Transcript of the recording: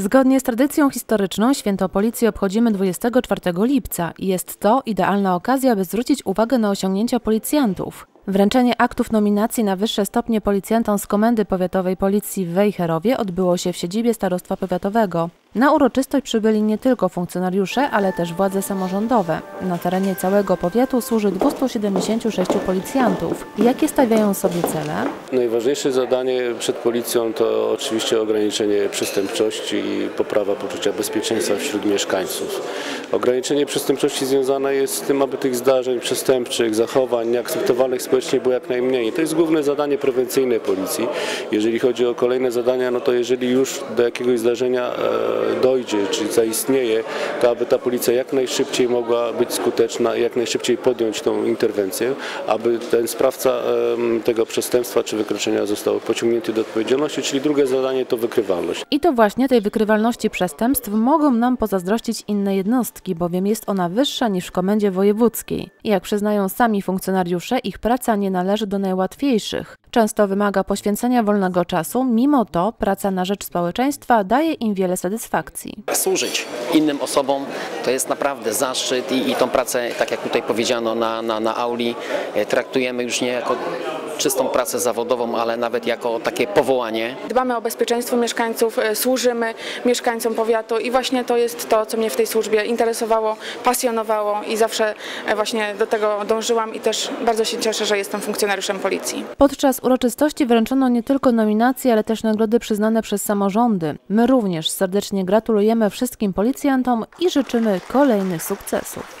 Zgodnie z tradycją historyczną Święto Policji obchodzimy 24 lipca i jest to idealna okazja, by zwrócić uwagę na osiągnięcia policjantów. Wręczenie aktów nominacji na wyższe stopnie policjantom z Komendy Powiatowej Policji w Wejherowie odbyło się w siedzibie Starostwa Powiatowego. Na uroczystość przybyli nie tylko funkcjonariusze, ale też władze samorządowe. Na terenie całego powiatu służy 276 policjantów. Jakie stawiają sobie cele? Najważniejsze zadanie przed policją to oczywiście ograniczenie przestępczości i poprawa poczucia bezpieczeństwa wśród mieszkańców. Ograniczenie przestępczości związane jest z tym, aby tych zdarzeń przestępczych, zachowań nieakceptowalnych społecznie było jak najmniej. To jest główne zadanie prewencyjne policji. Jeżeli chodzi o kolejne zadania, no to jeżeli już do jakiegoś zdarzenia e, dojdzie, czy zaistnieje, to aby ta policja jak najszybciej mogła być skuteczna i jak najszybciej podjąć tą interwencję, aby ten sprawca tego przestępstwa czy wykroczenia został pociągnięty do odpowiedzialności, czyli drugie zadanie to wykrywalność. I to właśnie tej wykrywalności przestępstw mogą nam pozazdrościć inne jednostki, bowiem jest ona wyższa niż w komendzie wojewódzkiej. Jak przyznają sami funkcjonariusze, ich praca nie należy do najłatwiejszych. Często wymaga poświęcenia wolnego czasu, mimo to praca na rzecz społeczeństwa daje im wiele satysfakcji. służyć innym osobom to jest naprawdę zaszczyt i, i tą pracę, tak jak tutaj powiedziano na, na, na auli, e, traktujemy już nie jako czystą pracę zawodową, ale nawet jako takie powołanie. Dbamy o bezpieczeństwo mieszkańców, e, służymy mieszkańcom powiatu i właśnie to jest to, co mnie w tej służbie interesowało, pasjonowało i zawsze e, właśnie do tego dążyłam i też bardzo się cieszę, że jestem funkcjonariuszem policji. Podczas uroczystości wręczono nie tylko nominacje, ale też nagrody przyznane przez samorządy. My również serdecznie gratulujemy wszystkim policjantom i życzymy kolejnych sukcesów.